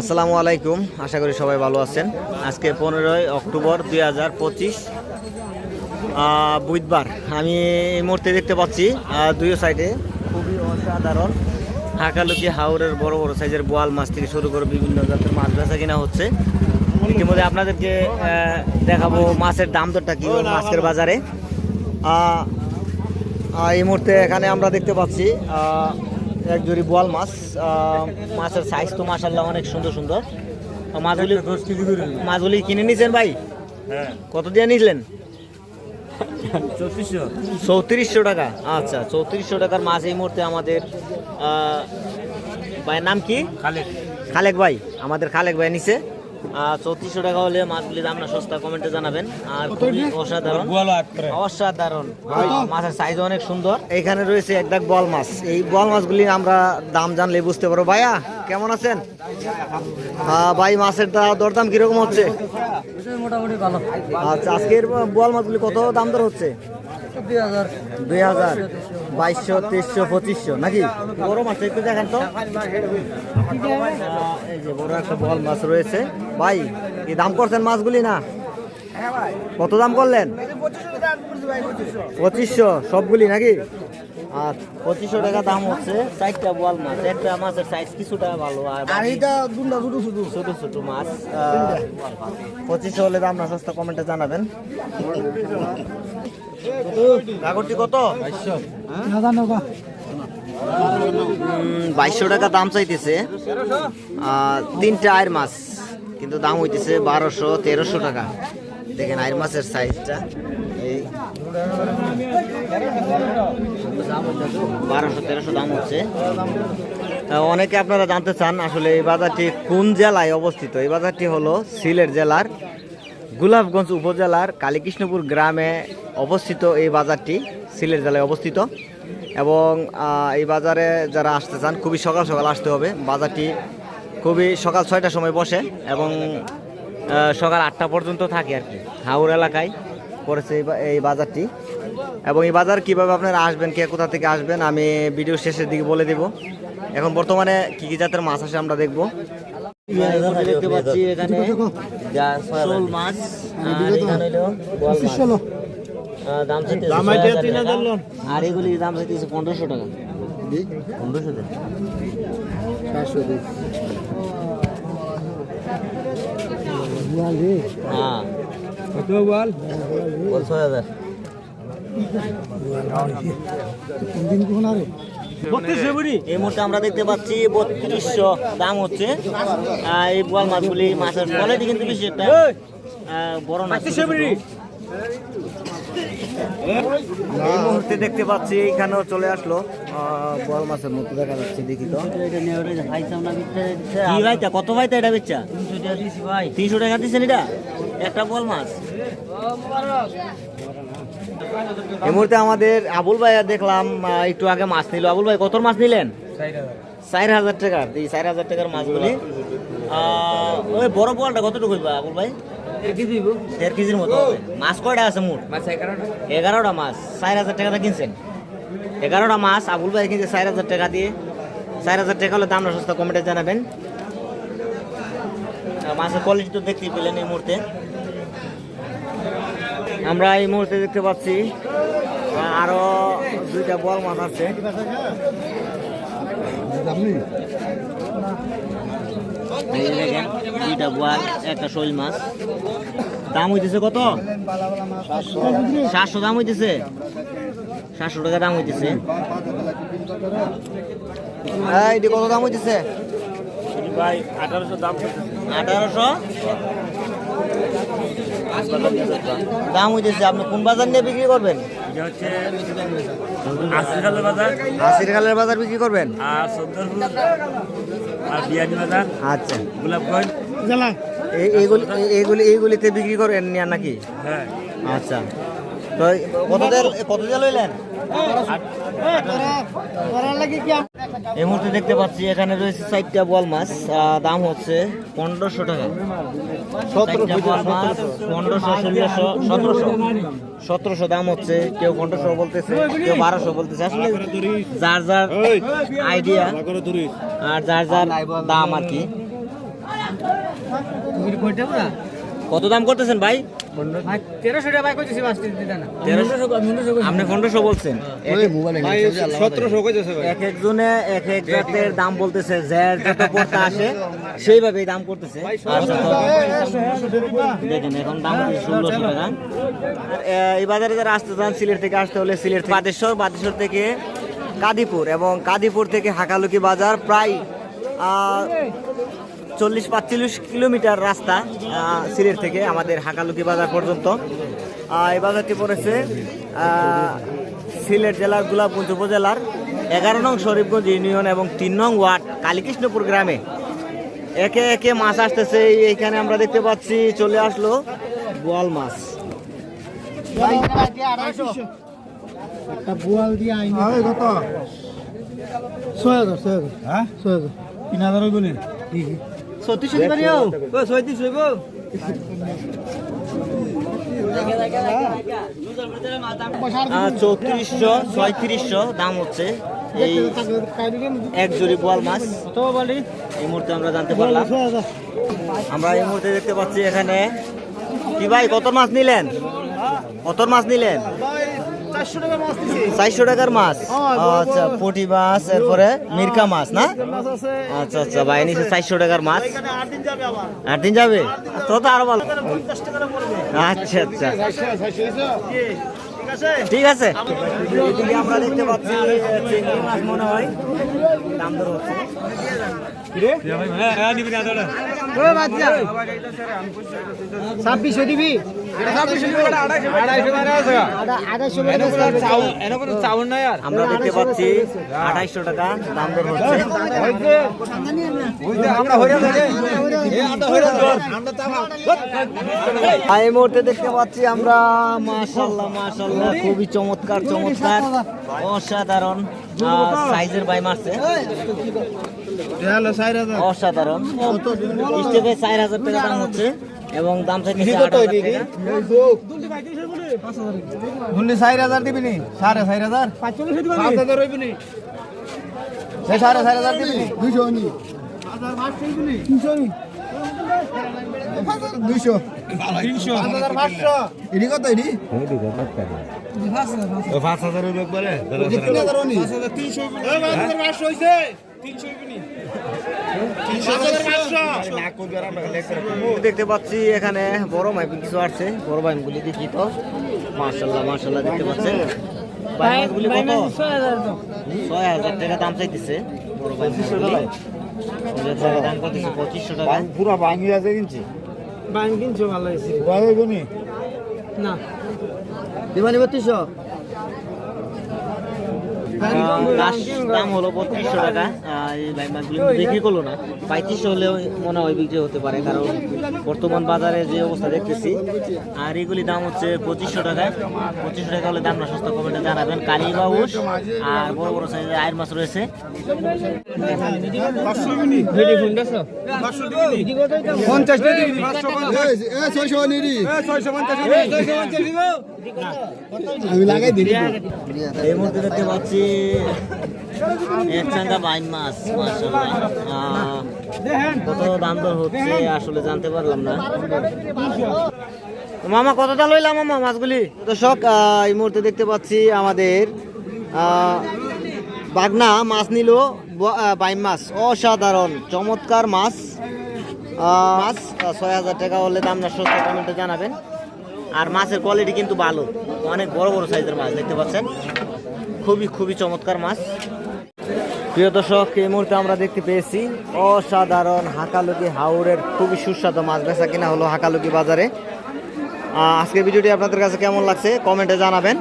আসসালামু আলাইকুম, আশা করি সবাই ভালো আছেন। আজকে পনেরোই অক্টোবর দুই হাজার পঁচিশ বুধবার। আমি এই মুহূর্তে দেখতে পাচ্ছি দুই সাইডে খুবই অসাধারণ হাঁকালুকি হাওরের বড় বড় সাইজের বোয়াল মাছ থেকে শুরু করে বিভিন্ন জাতের মাছ বেচা কিনা হচ্ছে। ইতিমধ্যে আপনাদেরকে দেখাবো মাছের দাম দরটা কি মাছের বাজারে। এই মুহূর্তে এখানে আমরা দেখতে পাচ্ছি এক জুড়ি বোয়াল মাছ মাছের সাইজ তো মাসাল্লাহ অনেক সুন্দর সুন্দর। মাছগুলি মাছগুলি কিনে নিয়েছেন ভাই? হ্যাঁ। কত দিয়ে নিয়েছিলেন চৌত্রিশশো। চৌত্রিশশো টাকা। আচ্ছা চৌত্রিশশো টাকার মাছ এই মুহূর্তে আমাদের ভাইয়ের নাম কি? খালেক। খালেক ভাই আমাদের খালেক ভাই নিছে। চৌত্রিশশো টাকা হলে মাছগুলির দাম না সস্তা কমেন্টে জানাবেন। আর খুবই অসাধারণ। গোয়ালো আট করে। অসাধারণ। মাছের সাইজ অনেক সুন্দর। এখানে রয়েছে এক দাগ বল মাছ। এই বল মাছগুলি আমরা দাম জানলে বুঝতে পারব। ভাইয়া কেমন আছেন? ভাই মাছের দা- দরদাম কীরকম হচ্ছে? মোটামুটি ভালো। আচ্ছা আজকের বল মাছগুলি কত দাম দর হচ্ছে? দুই হাজার। দুই হাজার। বাইশশো তেইশশো পঁচিশশো নাকি? বড় মাছ একটু দেখেন তো। এই যে বড় একটা বল মাছ রয়েছে। ভাই কি দাম করছেন মাছগুলি না? কত দাম করলেন? পঁচিশশো সবগুলি নাকি? আচ্ছা পঁচিশশো টাকা দাম হচ্ছে চারটা বল মাছ। একটা মাছের সাইজ কিছুটা ভালো আর বাকি ছোট ছোট। মাছ পঁচিশশো হলে দাম না সস্তা কমেন্টে জানাবেন। কাগরটি কত? বাইশশো। টাকা দাম চাইতেছে। তিনটা আয়ের মাছ কিন্তু দাম হইতেছে বারোশো তেরোশো টাকা। দেখেন আয়ের মাছের সাইজটা বারোশো, তেরোশো দাম হচ্ছে। অনেকে আপনারা জানতে চান আসলে এই বাজারটি কোন জেলায় অবস্থিত? এই বাজারটি হলো সিলেট জেলার গোলাপগঞ্জ উপজেলার কালীকৃষ্ণপুর গ্রামে অবস্থিত এই বাজারটি, সিলেট জেলায় অবস্থিত। এবং এই বাজারে যারা আসতে চান, খুবই সকাল সকাল আসতে হবে। বাজারটি খুবই সকাল ছয়টার সময় বসে এবং সকাল আটটা পর্যন্ত থাকে আর কি হাওড় এলাকায়। পড়েছে এই বা- এই বাজারটি। এবং এই বাজার কীভাবে আপনারা আসবেন কে কোথা থেকে আসবেন আমি ভিডিও শেষের দিকে বলে দেব। এখন বর্তমানে কি কি জাতের মাছ আসে আমরা দেখব। দেখতে পাচ্ছি এখানে শোল মাছ আর এখানে হলো বোয়াল মাছ। আহ, দাম চাইতেছে দাম ছয় আইডিয়া হাজার তিন টাকা। আর এগুলি দাম চাইতেছে পনেরোশো টাকা। পনেরোশো টাকা। হ্যাঁ। কত বল। বল ছয় হাজার। এই মুহূর্তে আমরা দেখতে পাচ্ছি বত্রিশশো দাম হচ্ছে। আহ, এই বোয়াল মাছগুলি মাছের কোয়ালিটি কিন্তু বেশি একটা বড় ছোট। এই মুহূর্তে দেখতে পাচ্ছি এইখানেও চলে আসলো। আহ, বোয়াল মাছের মতো দেখা যাচ্ছে দেখি তো। কত ভাইটা এটা বেচা? তিনশো টাকা দিচ্ছেন এটা? একটা বল মাছ এই মুহূর্তে আমাদের আবুল ভাই দেখলাম একটু আগে মাছ নিল। আবুল ভাই কত মাছ নিলেন? চার হাজার টাকার। এই চার হাজার টাকার মাছগুলি। ওই বড় বলটা কতটুকু হইবা আবুল ভাই? দেড় কেজির মতো মাছ কয়টা আছে মোট? এগারোটা। মাছ। চার হাজার টাকাটা কিনছেন? এগারোটা মাছ আবুল ভাই কিনছে চার হাজার টাকা দিয়ে। চার হাজার টাকা হলে দামটা সস্তা কমেন্টে জানাবেন। মাছের কোয়ালিটি তো দেখতেই পেলেন এই মুহূর্তে। আমরা এই মুহূর্তে দেখতে পাচ্ছি আরও দুইটা বল মাছ আছে। দুইটা বোয়াল একটা শৈল মাছ। দাম হইতেছে কত? সাতশো দাম হইতেছে। সাতশো টাকা দাম হইতেছে। এটি কত দাম হইতেছে? ভাই আঠারোশো দাম আঠারোশো? দাম হইতেছে আপনি কোন বাজার নিয়ে বিক্রি করবেন? বাজার আশির খালের বাজার। বিক্রি করবেন? আচ্ছা। গোলাপগঞ্জ। এইগুলি এইগুলি এইগুলিতে বিক্রি করেন নিয়া নাকি? হ্যাঁ। আচ্ছা। তো কত দিয়ে কত দিয়ে লইলেন? এই মুহূর্তে দেখতে পাচ্ছি এখানে রয়েছে চারটা বল মাছ আহ, দাম হচ্ছে পনেরোশো টাকা। চারটা বল মাছ পনেরোশো ষোলোশো সতেরোশো। সতেরোশো দাম হচ্ছে কেউ পনেরোশো বলতেছে কেউ বারোশো বলতেছে। আসলে যার যার আইডিয়া আর যার যার দাম আর কি। কত দাম করতেছেন ভাই? তেরোশো টাকা আপনি পনেরোশো বলছেন। এক একজনে এক এক জাতের দাম বলতেছে যার যত পড়তে আসে সেইভাবেই দাম করতেছে। দেখেন এখন দাম ষোলোশো টাকা। এই বাজারে যারা আসতে চান সিলেট থেকে আসতে হলে সিলেট বাদেশ্বর বাদেশ্বর থেকে কাদিপুর এবং কাদিপুর থেকে হাকালুকি বাজার প্রায় আহ, চল্লিশ পাঁচচল্লিশ কিলোমিটার রাস্তা সিলেট থেকে আমাদের হাকালুকি বাজার পর্যন্ত। এই বাজারটি পড়েছে সিলেট জেলার গোলাপগঞ্জ উপজেলার এগারো নং শরীফগঞ্জ ইউনিয়ন এবং তিন নং ওয়ার্ড কালীকৃষ্ণপুর গ্রামে। একে একে মাছ আসতেছে এইখানে আমরা দেখতে পাচ্ছি চলে আসলো বোয়াল মাছ। দিয়ে কত? ছয় হাজার ছয় হাজার। হ্যাঁ? ছয় হাজার। তিন হাজার বলে সত্যি পারিও ও সত্যি চৌত্রিশশো ছয়ত্রিশশো দাম হচ্ছে। এই এক জুড়ি মাছ। এই মুহূর্তে আমরা জানতে পারলাম। আমরা এই মুহূর্তে দেখতে পাচ্ছি এখানে। কি ভাই, কত মাছ নিলেন? কত মাছ নিলেন? চারশো টাকার মাছ আচ্ছা পুঁটি মাছ এরপরে মির্কা মাছ না? আচ্ছা আচ্ছা ভাই নিচে চারশো টাকার মাছ? আট দিন যাবে তো তো আরও ভালো। আচ্ছা আচ্ছা। ঠিক আছে এদিকে আমরা দেখতে পাচ্ছি চিংড়ি মাছ মনে হয় দাম দর হচ্ছে ছাব্বিশশো দিবি আমরা দেখতে পাচ্ছি আঠাইশশো টাকা দাম দর হচ্ছে এই মুহূর্তে দেখতে পাচ্ছি আমরা মাশাল্লাহ মাশাল্লাহ খুবই চমৎকার চমৎকার অসাধারণ সাইজের বাই মারছে। অসাধারণ। স্টেপে চার হাজার টাকা দাম হচ্ছে এবং দাম থেকে বললি চার হাজার দিবি নি? সাড়ে চার হাজার? পাঁচ হাজার সাড়ে চার হাজার দিবি দুইশো নি। নি। দুইশো। তিনশো। কত পাঁচ হাজার একবারে? দেখতে পাচ্ছি এখানে বড় মাইপ কিছু আছে বড় মাইপগুলি দেখি তো। মাশাল্লাহ মাশাল্লাহ দেখতে পাচ্ছেন। ছয় হাজার টাকা দাম চাইতেছে। বড় পঁচিশশো টাকা পুরো ভাঙি আছে কিনছি। বাং কিনছো ভালো হয়েছে। ভালো না। দিবানি বত্রিশশো? দাম হলো বত্রিশশো টাকা এই মাছগুলো বিক্রি করল না। পঁয়ত্রিশশো হলেও মনে হয় বিক্রি হতে পারে কারণ বর্তমান বাজারে যে অবস্থা দেখতেছি আর এগুলি দাম হচ্ছে পঁচিশশো টাকা। পঁচিশশো টাকা হলে দামটা সস্তা কমেন্টে জানাবেন। কালী বাউস আর বড় বড় সাইজের আয়ের মাছ রয়েছে। পঞ্চাশ আমি লাগাই দিই। এই মুহূর্তে দেখতে পাচ্ছি বাইন মাছ, মাশাআল্লাহ। কত দাম দর হচ্ছে আসলে জানতে পারলাম না। মামা কতটা লইলাম মামা মাছগুলি? দর্শক এই মুহূর্তে দেখতে পাচ্ছি আমাদের বাগনা মাছ নিল বাইম মাছ। অসাধারণ, চমৎকার মাছ। মাছ ছয় হাজার টাকা হলে দাম না সত্তর কমেন্টে জানাবেন। আর মাছের কোয়ালিটি কিন্তু ভালো। অনেক বড় বড় সাইজের মাছ, দেখতে পাচ্ছেন? খুবই খুবই চমৎকার মাছ। প্রিয় দর্শক, এই মুহূর্তে আমরা দেখতে পেয়েছি অসাধারণ হাকালুকি হাওড়ের খুবই সুস্বাদু মাছ বেচা কিনা হলো হাকালুকি বাজারে। আজকের ভিডিওটি আপনাদের কাছে কেমন লাগছে কমেন্টে জানাবেন।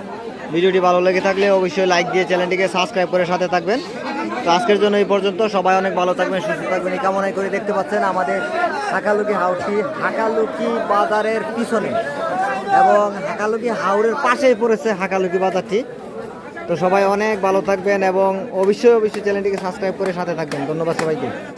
ভিডিওটি ভালো লেগে থাকলে অবশ্যই লাইক দিয়ে চ্যানেলটিকে সাবস্ক্রাইব করে সাথে থাকবেন। তো আজকের জন্য এই পর্যন্ত, সবাই অনেক ভালো থাকবেন, সুস্থ থাকবেন। এই কামনাই করে, দেখতে পাচ্ছেন আমাদের হাকালুকি হাউসটি হাকালুকি বাজারের পিছনে। এবং হাকালুকি হাওড়ের পাশেই পড়েছে হাকালুকি বাজারটি। তো সবাই অনেক ভালো থাকবেন এবং অবশ্যই অবশ্যই চ্যানেলটিকে সাবস্ক্রাইব করে সাথে থাকবেন। ধন্যবাদ সবাইকে।